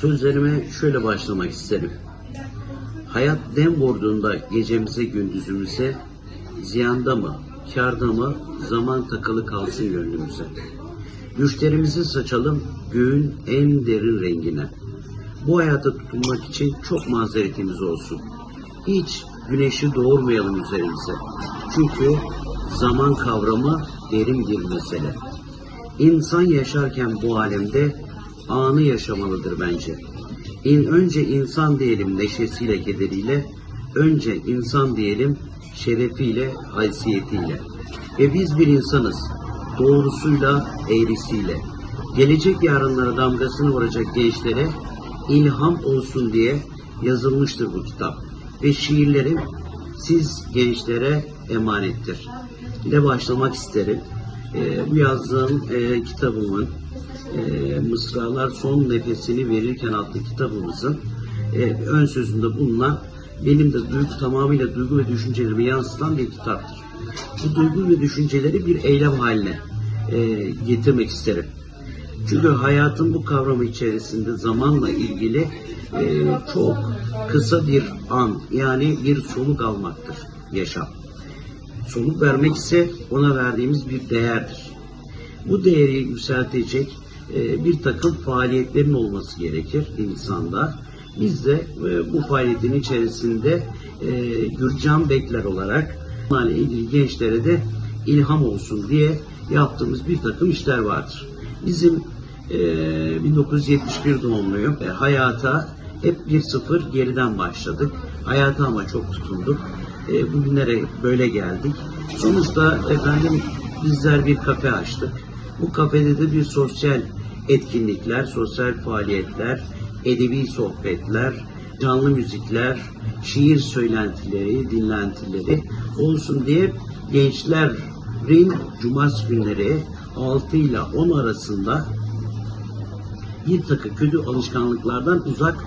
Sözlerime şöyle başlamak isterim. Hayat dem vurduğunda gecemize gündüzümüze, ziyanda mı, kârda mı zaman takılı kalsın gönlümüze. Müşterimizi saçalım göğün en derin rengine. Bu hayata tutunmak için çok mazeretimiz olsun. Hiç güneşi doğurmayalım üzerimize. Çünkü zaman kavramı derin bir mesele. İnsan yaşarken bu alemde anı yaşamalıdır bence. İn önce insan diyelim neşesiyle kederiyle, önce insan diyelim şerefiyle, haysiyetiyle. Ve biz bir insanız, doğrusuyla, eğrisiyle. Gelecek yarınlara damgasını vuracak gençlere ilham olsun diye yazılmıştır bu kitap. Ve şiirlerim siz gençlere emanettir. ile başlamak isterim. Ee, bu yazdığım e, kitabımın e, Mısralar Son Nefesini Verirken adlı kitabımızın e, ön sözünde bulunan benim de duygu, tamamıyla duygu ve düşüncelerimi yansıtan bir kitaptır. Bu duygu ve düşünceleri bir eylem haline e, getirmek isterim. Çünkü hayatın bu kavramı içerisinde zamanla ilgili e, çok kısa bir an yani bir soluk almaktır yaşam. Soluk vermek ise ona verdiğimiz bir değerdir. Bu değeri yükseltecek e, bir takım faaliyetlerin olması gerekir insanda. Biz de e, bu faaliyetin içerisinde e, Gürcan Bekler olarak bunlarla gençlere de ilham olsun diye yaptığımız bir takım işler vardır. Bizim e, 1971 doğumluyum. Hayata hep bir sıfır geriden başladık. Hayata ama çok tutunduk. E, bugünlere böyle geldik. Sonuçta efendim bizler bir kafe açtık. Bu kafede de bir sosyal etkinlikler, sosyal faaliyetler, edebi sohbetler, canlı müzikler, şiir söylentileri, dinlentileri olsun diye gençlerin cumartesi günleri 6 ile 10 arasında bir takım kötü alışkanlıklardan uzak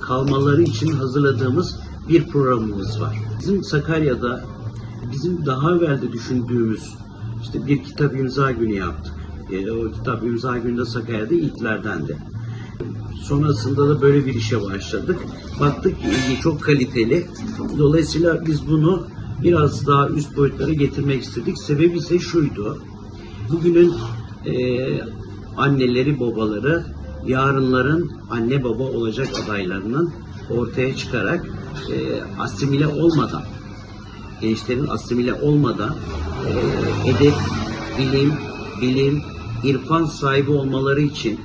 kalmaları için hazırladığımız bir programımız var. Bizim Sakarya'da bizim daha evvel de düşündüğümüz işte bir kitap imza günü yaptık. E, o kitap imza günü de Sakarya'da ilklerdendi. Sonrasında da böyle bir işe başladık. Baktık ki ilgi çok kaliteli. Dolayısıyla biz bunu biraz daha üst boyutlara getirmek istedik. Sebebi ise şuydu. Bugünün e, anneleri, babaları yarınların anne baba olacak adaylarının ortaya çıkarak e, asimile olmadan gençlerin asimile olmadan e, edep, bilim, bilim, irfan sahibi olmaları için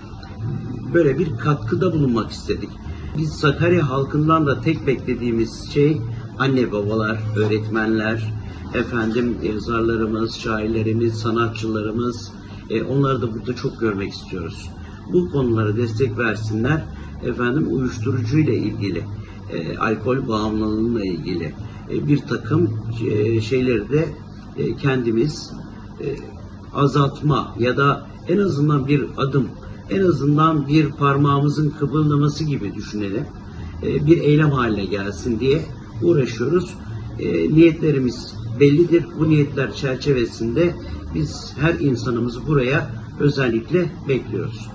böyle bir katkıda bulunmak istedik. Biz Sakarya halkından da tek beklediğimiz şey anne babalar, öğretmenler, efendim yazarlarımız, şairlerimiz, sanatçılarımız e, onları da burada çok görmek istiyoruz. Bu konulara destek versinler. Efendim uyuşturucu ile ilgili, e, alkol bağımlılığıyla ilgili e, bir takım e, şeyleri de e, kendimiz e, azaltma ya da en azından bir adım, en azından bir parmağımızın kıpırdaması gibi düşünelim. E, bir eylem haline gelsin diye uğraşıyoruz. E, niyetlerimiz bellidir. Bu niyetler çerçevesinde biz her insanımızı buraya özellikle bekliyoruz.